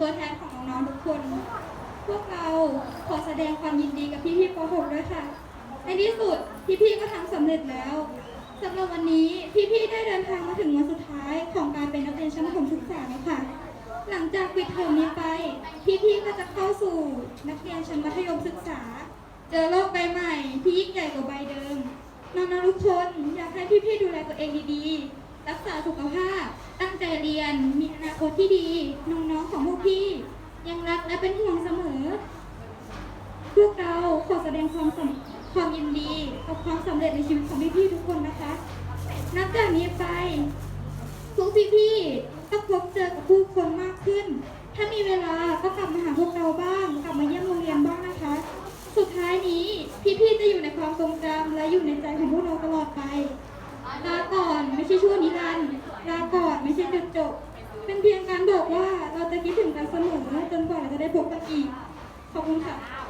ตัวแทนของน้องๆทุกคน พวกเราขอแสดงความยินดีกับพี่ๆป .6 ด้วยค่ะ ในที่สุดพี่ๆก็ทำสำเร็จแล้วสำหรับวันนี้พี่ๆได้เดินทางมาถึงวันสุดท้ายของการเป็นนักเรียนชั้นประถมศึกษาแล้วค่ะ หลังจากปิดเทอมนี้ไป พี่ๆก็จะเข้าสู่นักเรียนชั้นมัธยมศึกษา เจอโลกใบใหม่ที่ยิ่งใหญ่กว่าใบเดิมน้องๆทุกคนอยากให้พี่ๆดูแลตัวเองดีๆ รักษาสุขภาพ ตั้งใจ คตที่ดีน้องๆของพวกพี่ ยังรักและเป็นห่วงเสมอ พวกเราขอแสดงความความยินดีกับความสำเร็จในชีวิตของพี่ๆทุกคนนะคะ นับจากนี้ไปทุกพี่ๆก็พบเจอกับผู้คนมากขึ้น ถ้ามีเวลาก็กลับมาหาพวกเราบ้าง กลับมาเยี่ยมโรงเรียนบ้างนะคะ สุดท้ายนี้พี่ๆจะอยู่ในความทรงจำและอยู่ในใจของพวกเราตลอดไปลาก่อนไม่ใช่ช่วงนิรันดร์ลาก่อนไม่ใช่จุดจบ เป็นเพียงการบอกว่าเราจะคิดถึงกันเสมอจนกว่าเราจะได้พบกันอีก ขอบคุณค่ะ